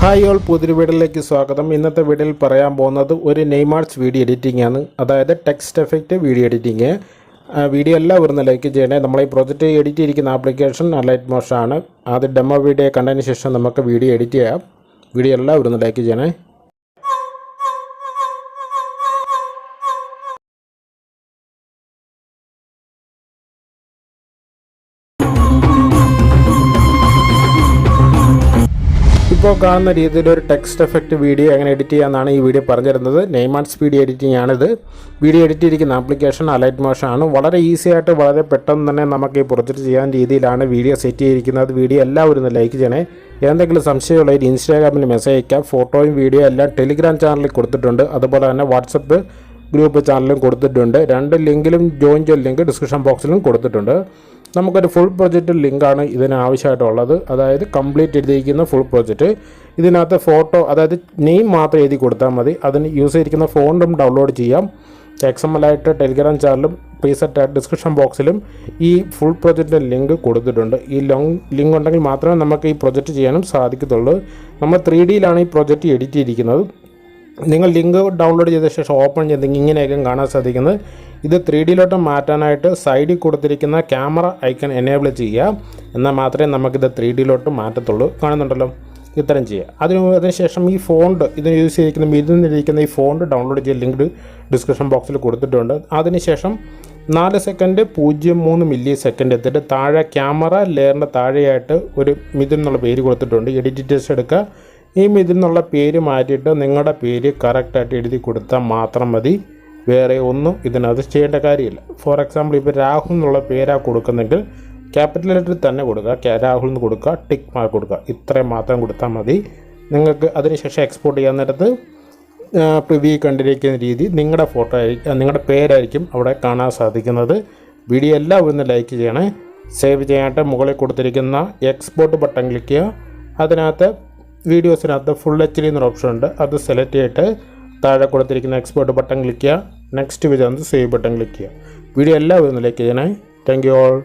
Hi all പുതിരി വീഡിയോയിലേക്ക് സ്വാഗതം. ഇന്നത്തെ വീഡിയോയിൽ പറയാൻ പോകുന്നത് ഒരു നെയ്മാർട്സ് വീഡിയോ എഡിറ്റിംഗ് ആണ്. അതായത് text effect video editing video എല്ലാം വരുന്ന ലൈക്ക് ചെയ്യണേ. നമ്മൾ ഈ പ്രൊജക്റ്റ് എഡിറ്റ് ചെയ്തിരിക്കുന്ന ആപ്ലിക്കേഷൻ അലൈറ്റ് മോഷാണ് അത് ഡെമോ വീഡിയോ കണ്ടതിന് ശേഷം നമുക്ക് വീഡിയോ എഡിറ്റ് ചെയ്യാം. വീഡിയോ എല്ലാം വരുന്ന ലൈക്ക് ചെയ്യണേ. ഇപ്പോൾ കാണുന്ന രീതിയിൽ ഒരു ടെക്സ്റ്റ് എഫക്റ്റ് വീഡിയോ എങ്ങനെ എഡിറ്റ് ചെയ്യാമെന്നാണ് ഈ വീഡിയോ പറഞ്ഞിരുന്നത്. നെയ്മാർട്സ് വീഡിയോ എഡിറ്റിംഗ് ആണിത്. വീഡിയോ എഡിറ്റ് ചെയ്തിരിക്കുന്ന ആപ്ലിക്കേഷൻ അലൈറ്റ് മോഷൻ ആണ്. വളരെ ഈസി ആയിട്ട് വളരെ പെട്ടെന്ന് തന്നെ നമുക്ക് ഈ പ്രൊജക്റ്റ് ചെയ്യാൻ രീതിയിലാണ് വീഡിയോ സെറ്റ് ചെയ്തിരിക്കുന്നത്. വീഡിയോ എല്ലാവരും ഒന്ന് ലൈക്ക് ചെയ്യണേ. എന്തെങ്കിലും സംശയമുള്ളവർ ഇൻസ്റ്റാഗ്രാമിൽ മെസ്സേജ് അയക്കാം. ഫോട്ടോയും വീഡിയോ എല്ലാം ടെലിഗ്രാം ചാനലിൽ കൊടുത്തിട്ടുണ്ട്. അതുപോലെ തന്നെ വാട്സപ്പ് ഗ്രൂപ്പ് ചാനലും കൊടുത്തിട്ടുണ്ട്. രണ്ട് ലിങ്കിലും ജോയിൻ ചെയ്ത ലിങ്ക് ഡിസ്ക്രിപ്ഷൻ ബോക്സിലും കൊടുത്തിട്ടുണ്ട്. നമുക്കൊരു ഫുൾ പ്രൊജക്റ്റ് ലിങ്കാണ് ഇതിന് ആവശ്യമായിട്ടുള്ളത് അതായത് കംപ്ലീറ്റ് എഴുതിയിരിക്കുന്ന ഫുൾ പ്രൊജക്റ്റ് ഇതിനകത്ത് ഫോട്ടോ അതായത് നെയിം മാത്രം എഴുതി കൊടുത്താൽ മതി. അതിന് യൂസ് ചെയ്തിരിക്കുന്ന ഫോണ്ടും ഡൗൺലോഡ് ചെയ്യാം. എക്സ് എം എൽ ടെലിഗ്രാം ചാനലും പ്രീസെറ്റ് ഡിസ്ക്രിപ്ഷൻ ബോക്സിലും ഈ ഫുൾ പ്രൊജക്റ്റിന്റെ ലിങ്ക് കൊടുത്തിട്ടുണ്ട്. ഈ ലോങ് ലിങ്ക് ഉണ്ടെങ്കിൽ മാത്രമേ നമുക്ക് ഈ പ്രൊജക്റ്റ് ചെയ്യാനും സാധിക്കത്തുള്ളൂ. നമ്മൾ ത്രീ ഡിയിലാണ് ഈ പ്രൊജക്റ്റ് എഡിറ്റ് ചെയ്തിരിക്കുന്നത്. നിങ്ങൾ ലിങ്ക് ഡൗൺലോഡ് ചെയ്ത ശേഷം ഓപ്പൺ ചെയ്തെങ്കിൽ ഇങ്ങനെയൊക്കെ കാണാൻ സാധിക്കുന്നത്. ഇത് ത്രീ ഡിയിലോട്ട് മാറ്റാനായിട്ട് സൈഡിൽ കൊടുത്തിരിക്കുന്ന ക്യാമറ ഐക്കൺ എനേബിൾ ചെയ്യുക. എന്നാൽ മാത്രമേ നമുക്കിത് ത്രീ ഡിയിലോട്ട് മാറ്റത്തുള്ളൂ. കാണുന്നുണ്ടല്ലോ? ഇത്തരം ചെയ്യുക. അതിന് അതിനുശേഷം ഈ ഫോണ്ട് ഇതിന് യൂസ് ചെയ്തിരിക്കുന്ന ഇതിരിക്കുന്ന ഈ ഫോണ്ട് ഡൗൺലോഡ് ചെയ്ത് ലിങ്ക് ഡിസ്ക്രിപ്ഷൻ ബോക്സിൽ കൊടുത്തിട്ടുണ്ട്. അതിനുശേഷം നാല് സെക്കൻഡ് പൂജ്യം മൂന്ന് മില്ലി സെക്കൻഡ് എത്തിയിട്ട് താഴെ ക്യാമറ ലെയറിന്റെ താഴെയായിട്ട് ഒരു മിഥുൻ എന്നുള്ള പേര് കൊടുത്തിട്ടുണ്ട്. എഡിറ്റ് ടെസ്റ്റ് എടുക്കുക. ഈ മിഥുൻ എന്നുള്ള പേര് മാറ്റിയിട്ട് നിങ്ങളുടെ പേര് കറക്റ്റായിട്ട് എഴുതി കൊടുത്താൽ മാത്രം മതി. വേറെ ഒന്നും ഇതിനകത്ത് ചെയ്യേണ്ട കാര്യമില്ല. ഫോർ എക്സാമ്പിൾ ഇപ്പോൾ രാഹുൽ എന്നുള്ള പേരാണ് കൊടുക്കുന്നെങ്കിൽ ക്യാപിറ്റൽ ലെറ്ററിൽ തന്നെ കൊടുക്കുക. രാഹുൽ എന്ന് കൊടുക്കുക. ടിക്ക് മാർക്ക് കൊടുക്കുക. ഇത്രയും മാത്രം കൊടുത്താൽ മതി. നിങ്ങൾക്ക് അതിനുശേഷം എക്സ്പോർട്ട് ചെയ്യാൻ നേരത്ത് പ്രിവ്യൂ കണ്ടിരിക്കുന്ന രീതി നിങ്ങളുടെ ഫോട്ടോ ആയിരിക്കും നിങ്ങളുടെ പേരായിരിക്കും അവിടെ കാണാൻ സാധിക്കുന്നത്. വീഡിയോ എല്ലാം ഒന്ന് ലൈക്ക് ചെയ്യണേ. സേവ് ചെയ്യാനായിട്ട് മുകളിൽ കൊടുത്തിരിക്കുന്ന എക്സ്പോർട്ട് ബട്ടൺ ക്ലിക്ക് ചെയ്യുക. അതിനകത്ത് വീഡിയോസിനകത്ത് ഫുൾ എച്ച് ഡി എന്നൊരു ഓപ്ഷൻ ഉണ്ട്. അത് സെലക്ട് ചെയ്തിട്ട് താഴെ കൊടുത്തിരിക്കുന്ന എക്സ്പോർട്ട് ബട്ടൺ ക്ലിക്ക് ചെയ്യുക. നെക്സ്റ്റ് വിചാരിച്ച് സേവ് ബട്ടൺ ക്ലിക്ക് ചെയ്യുക വീഡിയോ എല്ലാവരും ലൈക്ക് ചെയ്യണേ താങ്ക് യു ഓൾ